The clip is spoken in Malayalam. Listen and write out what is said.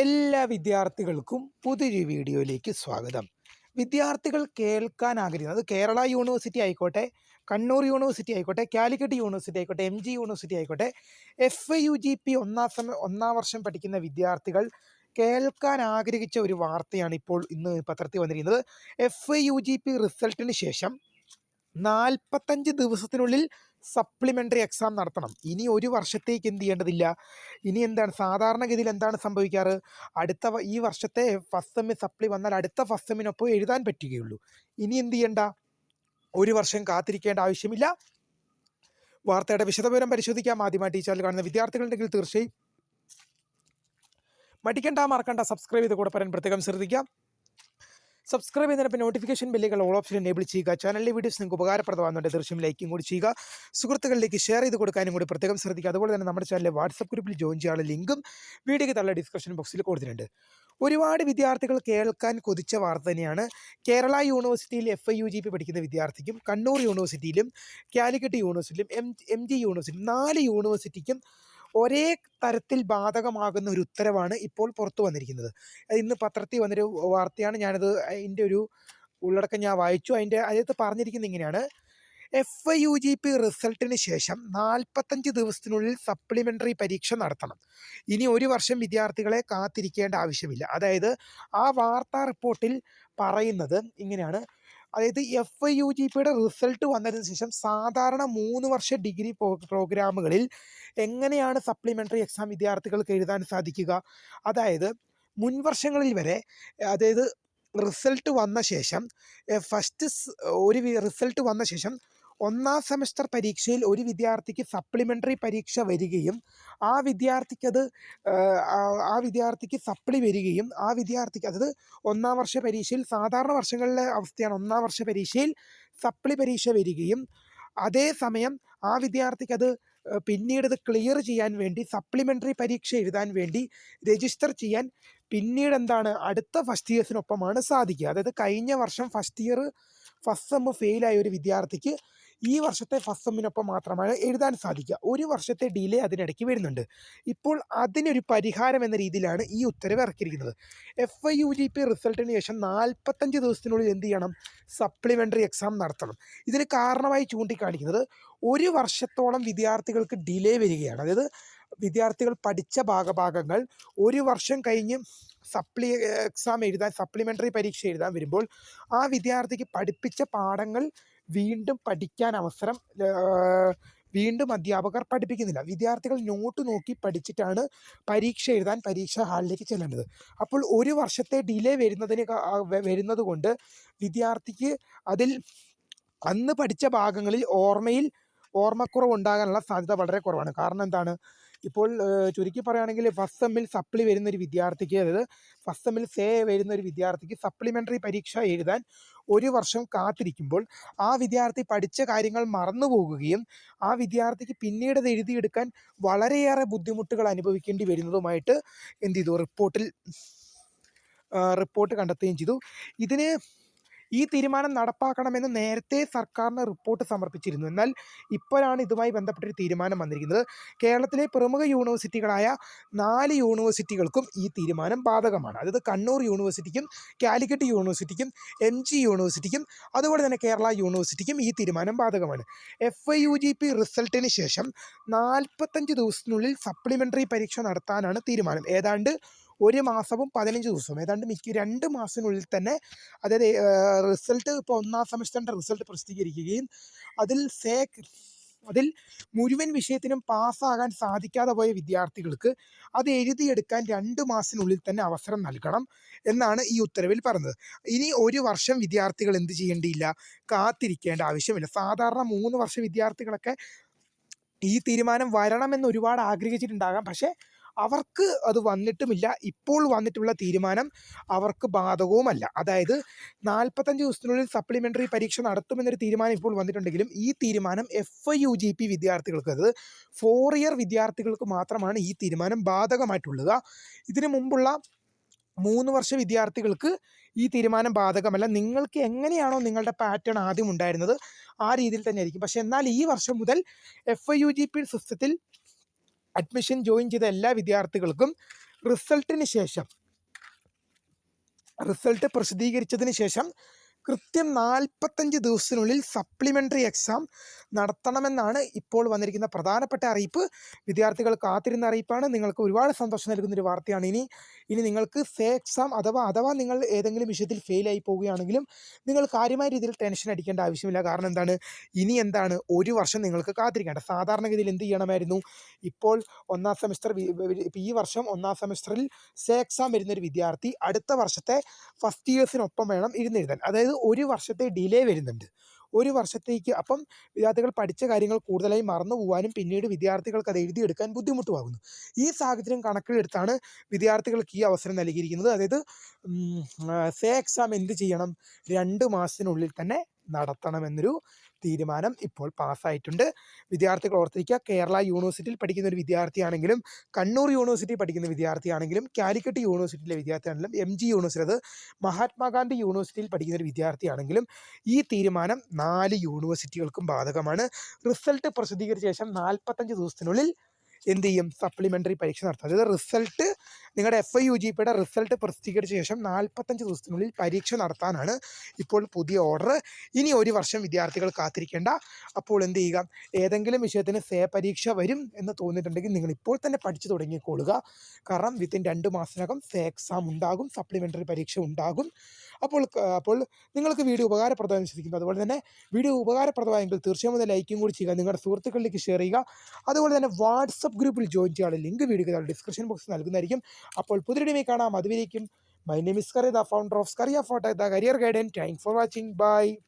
എല്ലാ വിദ്യാർത്ഥികൾക്കും പുതിയൊരു വീഡിയോയിലേക്ക് സ്വാഗതം. വിദ്യാർത്ഥികൾ കേൾക്കാൻ ആഗ്രഹിക്കുന്നത് കേരള യൂണിവേഴ്സിറ്റി ആയിക്കോട്ടെ കണ്ണൂർ യൂണിവേഴ്സിറ്റി ആയിക്കോട്ടെ കാലിക്കറ്റ് യൂണിവേഴ്സിറ്റി ആയിക്കോട്ടെ എം ജി യൂണിവേഴ്സിറ്റി ആയിക്കോട്ടെ എഫ് യു ജി പി ഒന്നാം സമ ഒന്നാം വർഷം പഠിക്കുന്ന വിദ്യാർത്ഥികൾ കേൾക്കാൻ ആഗ്രഹിച്ച ഒരു വാർത്തയാണ് ഇപ്പോൾ ഇന്ന് പത്രത്തിൽ വന്നിരിക്കുന്നത്. എഫ് യു ജി പി റിസൾട്ടിന് ശേഷം നാൽപ്പത്തഞ്ച് ദിവസത്തിനുള്ളിൽ സപ്ലിമെന്ററി എക്സാം നടത്തണം. ഇനി ഒരു വർഷത്തേക്ക് എന്ത് ചെയ്യേണ്ടതില്ല? ഇനി എന്താണ്? സാധാരണഗതിയിൽ എന്താണ് സംഭവിക്കാറ്? അടുത്ത ഈ വർഷത്തെ ഫസ്റ്റ് സെമ്മി സപ്ലി വന്നാൽ അടുത്ത ഫസ്റ്റ് സെമ്മിനൊപ്പം എഴുതാൻ പറ്റുകയുള്ളൂ. ഇനി എന്ത് ചെയ്യണ്ട? ഒരു വർഷം കാത്തിരിക്കേണ്ട ആവശ്യമില്ല. വാർത്തയുടെ വിശദവിവരം പരിശോധിക്കാം. ആദ്യമായി ടീച്ചറിൽ കാണുന്ന വിദ്യാർത്ഥികളുണ്ടെങ്കിൽ തീർച്ചയായും മടിക്കണ്ട മറക്കണ്ട സബ്സ്ക്രൈബ് ചെയ്ത് കൂടെ പറയാൻ പ്രത്യേകം ശ്രദ്ധിക്കാം. സബ്സ്ക്രൈബ് ചെയ്യുന്നതിനൊപ്പം നോട്ടിഫിക്കേഷൻ ബില്ലുകൾ ഓൾ ഓപ്ഷൻ എനേബിൾ ചെയ്യുക. ചാനലിലെ വീഡിയോസ് നിങ്ങൾക്ക് ഉപകാരപ്രദമാകുന്നുണ്ട്. തീർച്ചയായും ലൈക്കും കൂടി ചെയ്യുക. സുഹൃത്തുക്കളിലേക്ക് ഷെയർ ചെയ്ത് കൊടുക്കാനും കൂടി പ്രത്യേകം ശ്രദ്ധിക്കുക. അതുപോലെ തന്നെ നമ്മുടെ ചാനലിലെ വാട്സപ്പ് ഗ്രൂപ്പിൽ ജോയിൻ ചെയ്യാനുള്ള ലിങ്കും വീഡിയോയ്ക്ക് തള്ള ഡിസ്ക്രിപ്ഷൻ ബോക്സിൽ കൊടുത്തിട്ടുണ്ട്. ഒരുപാട് വിദ്യാർത്ഥികൾ കേൾക്കാൻ കൊതിച്ച വാർത്ത തന്നെയാണ് കേരള യൂണിവേഴ്സിറ്റിയിൽ F I U G P പഠിക്കുന്ന വിദ്യാർത്ഥിക്കും കണ്ണൂർ യൂണിവേഴ്സിറ്റിയിലും കാലിക്കറ്റ് യൂണിവേഴ്സിറ്റിയിലും എം എം ജി യൂണിവേഴ്സിറ്റിയിലും നാല് യൂണിവേഴ്സിറ്റിക്കും ഒരേ തരത്തിൽ ബാധകമാകുന്ന ഒരു ഉത്തരവാണ് ഇപ്പോൾ പുറത്തു വന്നിരിക്കുന്നത്. ഇന്ന് പത്രത്തിൽ വന്നൊരു വാർത്തയാണ് ഞാനത് അതിന്റെ ഒരു ഉള്ളടക്കം ഞാൻ വായിച്ചു. അതിന്റെ അതിനകത്ത് പറഞ്ഞിരിക്കുന്നത് ഇങ്ങനെയാണ്. F I U G P റിസൾട്ടിന് ശേഷം നാൽപ്പത്തഞ്ച് ദിവസത്തിനുള്ളിൽ സപ്ലിമെന്ററി പരീക്ഷ നടത്തണം. ഇനി ഒരു വർഷം വിദ്യാർത്ഥികളെ കാത്തിരിക്കേണ്ട ആവശ്യമില്ല. അതായത് ആ വാർത്താ റിപ്പോർട്ടിൽ പറയുന്നത് ഇങ്ങനെയാണ്. അതായത് എഫ് ഐ യു ജി പിയുടെ റിസൾട്ട് വന്നതിന് ശേഷം സാധാരണ മൂന്ന് വർഷ ഡിഗ്രി പ്രോഗ്രാമുകളിൽ എങ്ങനെയാണ് സപ്ലിമെന്ററി എക്സാം വിദ്യാർത്ഥികൾക്ക് എഴുതാൻ സാധിക്കുക? അതായത് മുൻവർഷങ്ങളിൽ വരെ അതായത് റിസൾട്ട് വന്ന ശേഷം ഫസ്റ്റ് ഒരു റിസൾട്ട് വന്ന ശേഷം ഒന്നാം സെമസ്റ്റർ പരീക്ഷയിൽ ഒരു വിദ്യാർത്ഥിക്ക് സപ്ലിമെന്ററി പരീക്ഷ വരികയും ആ വിദ്യാർത്ഥിക്കത് ആ- വിദ്യാർത്ഥിക്ക് സപ്ലി വരികയും ആ വിദ്യാർത്ഥിക്ക് അതായത് ഒന്നാം വർഷ പരീക്ഷയിൽ സാധാരണ വർഷങ്ങളിലെ അവസ്ഥയാണ് ഒന്നാം വർഷ പരീക്ഷയിൽ സപ്ലി പരീക്ഷ വരികയും അതേസമയം ആ വിദ്യാർത്ഥിക്ക് അത് പിന്നീട് ഇത് ക്ലിയർ ചെയ്യാൻ വേണ്ടി സപ്ലിമെന്ററി പരീക്ഷ എഴുതാൻ വേണ്ടി രജിസ്റ്റർ ചെയ്യാൻ പിന്നീട് എന്താണ് അടുത്ത ഫസ്റ്റ് ഇയേഴ്സിനൊപ്പമാണ് സാധിക്കുക. അതായത് കഴിഞ്ഞ വർഷം ഫസ്റ്റ് ഇയർ ഫസ്റ്റ് സെമ്മ് ഫെയിലായ ഒരു വിദ്യാർത്ഥിക്ക് ഈ വർഷത്തെ ഫസ്റ്റ് സെമ്മിനൊപ്പം മാത്രമാണ് എഴുതാൻ സാധിക്കുക. ഒരു വർഷത്തെ ഡിലേ അതിനിടയ്ക്ക് വരുന്നുണ്ട്. ഇപ്പോൾ അതിനൊരു പരിഹാരം എന്ന രീതിയിലാണ് ഈ ഉത്തരവ് ഇറക്കിയിരിക്കുന്നത്. F I U G P റിസൾട്ടിന് ശേഷം നാൽപ്പത്തഞ്ച് ദിവസത്തിനുള്ളിൽ എന്ത് ചെയ്യണം? സപ്ലിമെന്ററി എക്സാം നടത്തണം. ഇതിന് കാരണമായി ചൂണ്ടിക്കാണിക്കുന്നത് ഒരു വർഷത്തോളം വിദ്യാർത്ഥികൾക്ക് ഡിലേ വരികയാണ്. അതായത് വിദ്യാർത്ഥികൾ പഠിച്ച ഭാഗഭാഗങ്ങൾ ഒരു വർഷം കഴിഞ്ഞ് സപ്ലി എക്സാം എഴുതാൻ സപ്ലിമെന്ററി പരീക്ഷ എഴുതാൻ വരുമ്പോൾ ആ വിദ്യാർത്ഥിക്ക് പഠിപ്പിച്ച പാഠങ്ങൾ വീണ്ടും പഠിക്കാൻ അവസരം വീണ്ടും അധ്യാപകർ പഠിപ്പിക്കുന്നില്ല. വിദ്യാർത്ഥികൾ നോട്ട് നോക്കി പഠിച്ചിട്ടാണ് പരീക്ഷ എഴുതാൻ പരീക്ഷാ ഹാളിലേക്ക് ചെല്ലേണ്ടത് അപ്പോൾ ഒരു വർഷത്തെ ഡിലേ വരുന്നതിന് വരുന്നത് കൊണ്ട് വിദ്യാർത്ഥിക്ക് അതിൽ അന്ന് പഠിച്ച ഭാഗങ്ങളിൽ ഓർമ്മയിൽ ഓർമ്മക്കുറവ് ഉണ്ടാകാനുള്ള സാധ്യത വളരെ കുറവാണ്. കാരണം എന്താണ്? ഇപ്പോൾ ചുരുക്കി പറയുകയാണെങ്കിൽ ഫസ്റ്റ് സെമ്മിൽ സപ്ലി വരുന്ന ഒരു വിദ്യാർത്ഥിക്ക് അതായത് ഫസ്റ്റ് സെമ്മിൽ സേ വരുന്ന ഒരു വിദ്യാർത്ഥിക്ക് സപ്ലിമെന്ററി പരീക്ഷ എഴുതാൻ ഒരു വർഷം കാത്തിരിക്കുമ്പോൾ ആ വിദ്യാർത്ഥി പഠിച്ച കാര്യങ്ങൾ മറന്നു പോകുകയും ആ വിദ്യാർത്ഥിക്ക് പിന്നീട് അത് എഴുതിയെടുക്കാൻ വളരെയേറെ ബുദ്ധിമുട്ടുകൾ അനുഭവിക്കേണ്ടി വരുന്നതുമായിട്ട് എന്ത് ചെയ്തു? റിപ്പോർട്ടിൽ റിപ്പോർട്ട് കണ്ടെത്തുകയും ചെയ്തു. ഇതിന് ഈ തീരുമാനം നടപ്പാക്കണമെന്ന് നേരത്തെ സർക്കാരിന് റിപ്പോർട്ട് സമർപ്പിച്ചിരുന്നു. എന്നാൽ ഇപ്പോഴാണ് ഇതുമായി ബന്ധപ്പെട്ടൊരു തീരുമാനം വന്നിരിക്കുന്നത്. കേരളത്തിലെ പ്രമുഖ യൂണിവേഴ്സിറ്റികളായ നാല് യൂണിവേഴ്സിറ്റികൾക്കും ഈ തീരുമാനം ബാധകമാണ്. അതായത് കണ്ണൂർ യൂണിവേഴ്സിറ്റിക്കും കാലിക്കറ്റ് യൂണിവേഴ്സിറ്റിക്കും എം ജി യൂണിവേഴ്സിറ്റിക്കും അതുപോലെ തന്നെ കേരള യൂണിവേഴ്സിറ്റിക്കും ഈ തീരുമാനം ബാധകമാണ്. F I U G P റിസൾട്ടിന് ശേഷം നാൽപ്പത്തഞ്ച് ദിവസത്തിനുള്ളിൽ സപ്ലിമെന്ററി പരീക്ഷ നടത്താനാണ് തീരുമാനം. ഏതാണ്ട് ഒരു മാസവും പതിനഞ്ച് ദിവസവും. ഏതാണ്ട് മിക്ക രണ്ട് മാസത്തിനുള്ളിൽ തന്നെ അതായത് റിസൾട്ട് ഇപ്പോൾ ഒന്നാം സെമസ്റ്ററിന്റെ റിസൾട്ട് പ്രസിദ്ധീകരിക്കുകയും അതിൽ സേക്ക് അതിൽ മുഴുവൻ വിഷയത്തിനും പാസ്സാകാൻ സാധിക്കാതെ പോയ വിദ്യാർത്ഥികൾക്ക് അത് എഴുതിയെടുക്കാൻ രണ്ട് മാസത്തിനുള്ളിൽ തന്നെ അവസരം നൽകണം എന്നാണ് ഈ ഉത്തരവിൽ പറഞ്ഞത് ഇനി ഒരു വർഷം വിദ്യാർത്ഥികൾ എന്ത് ചെയ്യേണ്ടിയില്ല? കാത്തിരിക്കേണ്ട ആവശ്യമില്ല. സാധാരണ മൂന്ന് വർഷ വിദ്യാർത്ഥികളൊക്കെ ഈ തീരുമാനം വരണമെന്ന് ഒരുപാട് ആഗ്രഹിച്ചിട്ടുണ്ടാകാം. പക്ഷേ അവർക്ക് അത് വന്നിട്ടുമില്ല. ഇപ്പോൾ വന്നിട്ടുള്ള തീരുമാനം അവർക്ക് ബാധകവുമല്ല. അതായത് നാൽപ്പത്തഞ്ച് ദിവസത്തിനുള്ളിൽ സപ്ലിമെന്ററി പരീക്ഷ നടത്തുമെന്നൊരു തീരുമാനം ഇപ്പോൾ വന്നിട്ടുണ്ടെങ്കിലും ഈ തീരുമാനം F I U G P വിദ്യാർത്ഥികൾക്ക് അത് ഫോർ ഇയർ വിദ്യാർത്ഥികൾക്ക് മാത്രമാണ് ഈ തീരുമാനം ബാധകമായിട്ടുള്ളത്. ഇതിനു മുമ്പുള്ള മൂന്ന് വർഷ വിദ്യാർത്ഥികൾക്ക് ഈ തീരുമാനം ബാധകമല്ല. നിങ്ങൾക്ക് എങ്ങനെയാണോ നിങ്ങളുടെ പാറ്റേൺ ആദ്യം ഉണ്ടായിരുന്നത് ആ രീതിയിൽ തന്നെ ആയിരിക്കും പക്ഷേ എന്നാൽ ഈ വർഷം മുതൽ F I U G P സിസ്റ്റത്തിൽ അഡ്മിഷൻ ജോയിൻ ചെയ്ത എല്ലാ വിദ്യാർത്ഥികൾക്കും റിസൾട്ടിന് ശേഷം റിസൾട്ട് പ്രസിദ്ധീകരിച്ചതിന് ശേഷം കൃത്യം നാൽപ്പത്തഞ്ച് ദിവസത്തിനുള്ളിൽ സപ്ലിമെന്ററി എക്സാം നടത്തണമെന്നാണ് ഇപ്പോൾ വന്നിരിക്കുന്ന പ്രധാനപ്പെട്ട അറിയിപ്പ്. വിദ്യാർത്ഥികൾ കാത്തിരുന്ന അറിയിപ്പാണ്. നിങ്ങൾക്ക് ഒരുപാട് സന്തോഷം നൽകുന്ന ഒരു വാർത്തയാണ് ഇനി. ഇനി നിങ്ങൾക്ക് സേ എക്സാം അഥവാ അഥവാ നിങ്ങൾ ഏതെങ്കിലും വിഷയത്തിൽ ഫെയിലായി പോവുകയാണെങ്കിലും നിങ്ങൾ കാര്യമായ രീതിയിൽ ടെൻഷൻ അടിക്കേണ്ട ആവശ്യമില്ല. കാരണം എന്താണ്? ഇനി എന്താണ്? ഒരു വർഷം നിങ്ങൾക്ക് കാത്തിരിക്കേണ്ട. സാധാരണഗതിയിൽ എന്ത് ചെയ്യണമായിരുന്നു? ഇപ്പോൾ ഒന്നാം സെമിസ്റ്റർ ഈ വർഷം ഒന്നാം സെമിസ്റ്ററിൽ സേ എക്സാം വരുന്നൊരു വിദ്യാർത്ഥി അടുത്ത വർഷത്തെ ഫസ്റ്റ് ഇയേഴ്സിനൊപ്പം വേണം ഇരുന്നെഴുതാൻ. അതായത് ഒരു വർഷത്തെ ഡിലേ വരുന്നുണ്ട്. ഒരു വർഷത്തേക്ക് അപ്പം വിദ്യാർത്ഥികൾ പഠിച്ച കാര്യങ്ങൾ കൂടുതലായി മറന്നു പോകാനും പിന്നീട് വിദ്യാർത്ഥികൾക്ക് അത് എഴുതിയെടുക്കാൻ ബുദ്ധിമുട്ടുമാകുന്നു. ഈ സാഹചര്യം കണക്കിലെടുത്താണ് വിദ്യാർത്ഥികൾക്ക് ഈ അവസരം നൽകിയിരിക്കുന്നത്. അതായത് സേ എക്സാം എന്ത് ചെയ്യണം? രണ്ട് മാസത്തിനുള്ളിൽ തന്നെ നടത്തണമെന്നൊരു തീരുമാനം ഇപ്പോൾ പാസ്സായിട്ടുണ്ട്. വിദ്യാർത്ഥികൾ ഓർത്തിരിക്കുക കേരള യൂണിവേഴ്സിറ്റിയിൽ പഠിക്കുന്ന ഒരു വിദ്യാർത്ഥിയാണെങ്കിലും കണ്ണൂർ യൂണിവേഴ്സിറ്റി പഠിക്കുന്ന വിദ്യാർത്ഥിയാണെങ്കിലും കാലിക്കറ്റ് യൂണിവേഴ്സിറ്റിയിലെ വിദ്യാർത്ഥിയാണെങ്കിലും എം ജി യൂണിവേഴ്സിറ്റി അത് മഹാത്മാഗാന്ധി യൂണിവേഴ്സിറ്റിയിൽ പഠിക്കുന്ന ഒരു വിദ്യാർത്ഥിയാണെങ്കിലും ഈ തീരുമാനം നാല് യൂണിവേഴ്സിറ്റികൾക്കും ബാധകമാണ്. റിസൾട്ട് പ്രസിദ്ധീകരിച്ച ശേഷം നാൽപ്പത്തഞ്ച് ദിവസത്തിനുള്ളിൽ എന്ത് ചെയ്യും? സപ്ലിമെന്ററി പരീക്ഷ നടത്തും. അതായത് റിസൾട്ട് നിങ്ങളുടെ എഫ് ഐ യു ജി പിയുടെ റിസൾട്ട് പ്രസിദ്ധീകരിച്ച ശേഷം നാൽപ്പത്തഞ്ച് ദിവസത്തിനുള്ളിൽ പരീക്ഷ നടത്താനാണ് ഇപ്പോൾ പുതിയ ഓർഡർ ഇനി ഒരു വർഷം വിദ്യാർത്ഥികൾ കാത്തിരിക്കേണ്ട. അപ്പോൾ എന്ത് ചെയ്യുക? ഏതെങ്കിലും വിഷയത്തിന് സേ പരീക്ഷ വരും എന്ന് തോന്നിയിട്ടുണ്ടെങ്കിൽ നിങ്ങൾ ഇപ്പോൾ തന്നെ പഠിച്ചു തുടങ്ങിക്കൊള്ളുക കാരണം വിത്തിൻ രണ്ട് മാസത്തിനകം സേ എക്സാം ഉണ്ടാകും സപ്ലിമെന്ററി പരീക്ഷ ഉണ്ടാകും. അപ്പോൾ അപ്പോൾ നിങ്ങൾക്ക് വീഡിയോ ഉപകാരപ്രദമായി വിശ്വസിക്കുന്നു. അതുപോലെ തന്നെ വീഡിയോ ഉപകാരപ്രദമായെങ്കിൽ തീർച്ചയായും ഒന്ന് ലൈക്കും കൂടി ചെയ്യുക. നിങ്ങളുടെ സുഹൃത്തുക്കളിലേക്ക് ഷെയർ ചെയ്യുക. അതുപോലെ തന്നെ വാട്സപ്പ് ഗ്രൂപ്പിൽ ജോയിൻ ചെയ്യാനുള്ള ലിങ്ക് വീഡിയോ ഡിസ്ക്രിപ്ഷൻ ബോക്സ് നൽകുന്നതായിരിക്കും. അപ്പോൾ പുതിയ കാണാം. അതുവരേക്കും. My name is Kariya the founder of Scaria photo the career guidance thank for watching bye